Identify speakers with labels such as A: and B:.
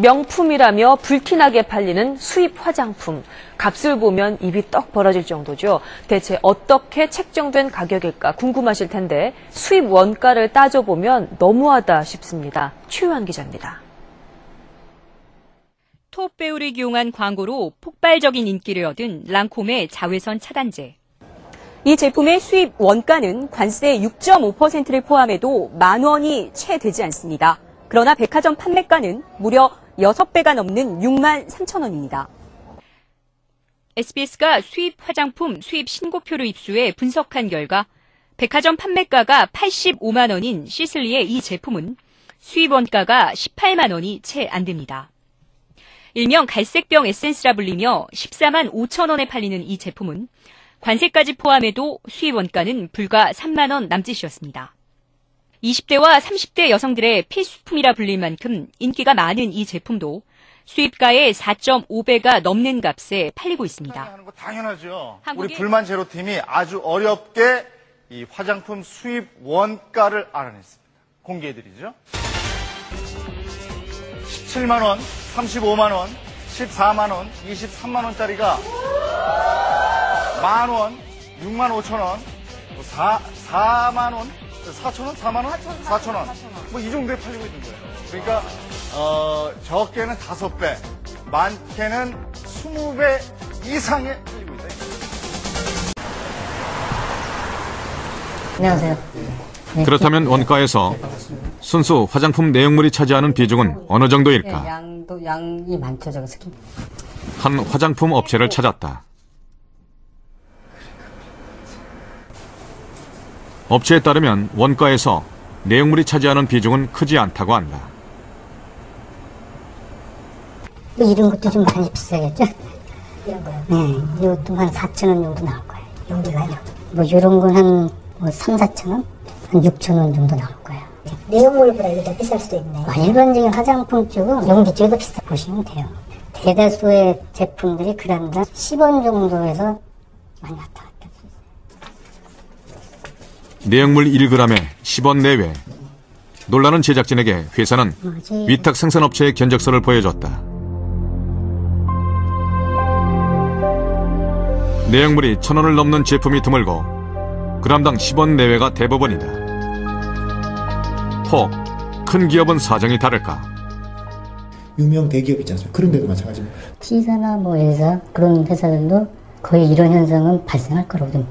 A: 명품이라며 불티나게 팔리는 수입 화장품. 값을 보면 입이 떡 벌어질 정도죠. 대체 어떻게 책정된 가격일까 궁금하실 텐데 수입 원가를 따져보면 너무하다 싶습니다. 최유한 기자입니다.
B: 톱 배우를 이용한 광고로 폭발적인 인기를 얻은 랑콤의 자외선 차단제. 이 제품의 수입 원가는 관세 6.5%를 포함해도 만 원이 채 되지 않습니다. 그러나 백화점 판매가는 무려 6배가 넘는 6만 3천 원입니다. SBS가 수입 화장품 수입 신고표를 입수해 분석한 결과 백화점 판매가가 85만 원인 시슬리의 이 제품은 수입 원가가 18만 원이 채 안 됩니다. 일명 갈색병 에센스라 불리며 14만 5천 원에 팔리는 이 제품은 관세까지 포함해도 수입 원가는 불과 3만 원 남짓이었습니다. 20대와 30대 여성들의 필수품이라 불릴 만큼 인기가 많은 이 제품도 수입가의 4.5배가 넘는 값에 팔리고 있습니다.
C: 하는 거 당연하죠. 우리 불만 제로 팀이 아주 어렵게 이 화장품 수입 원가를 알아냈습니다. 공개해드리죠. 17만 원, 35만 원, 14만 원, 23만 원짜리가 만 원, 6만 5천 원, 뭐 4, 4만 원, 4천 원, 4만 원, 4천 원, 뭐 이 정도에 팔리고 있는 거예요. 그러니까 어, 적게는 5배, 많게는 20배 이상에 팔리고 있다.
D: 안녕하세요. 네,
E: 그렇다면 원가에서 순수 화장품 내용물이 차지하는 비중은 어느
D: 네,
E: 정도일까?
D: 양도 양이 많죠, 저거 스킨.
E: 한 화장품 업체를 찾았다. 업체에 따르면 원가에서 내용물이 차지하는 비중은 크지 않다고 한다.
D: 뭐 이런 것도 좀 많이 비싸겠죠? 이런 거요? 네, 이것도 한 4천 원 정도 나올 거예요. 용기가요? 뭐 이런 건한 뭐 3, 4천 원? 한 6천 원 정도 나올 거예요.
F: 내용물보다 이게 더 비쌀 수도 있네.
D: 아, 일반적인 화장품 쪽은 용기 쪽도 비싸 보시면 돼요. 대다수의 제품들이 그람당 10원 정도에서 많이 갔다.
E: 내용물 1g에 10원 내외. 놀라는 제작진에게 회사는? 위탁 생산업체의 견적서를 보여줬다. 내용물이 천 원을 넘는 제품이 드물고 그람당 10원 내외가 대부분이다. 혹 큰 기업은 사정이 다를까?
G: 유명 대기업 있지 않습니까? 그런 데도 마찬가지입니다.
D: T사나 뭐 L사 그런 회사들도 거의 이런 현상은 발생할 거라고 좀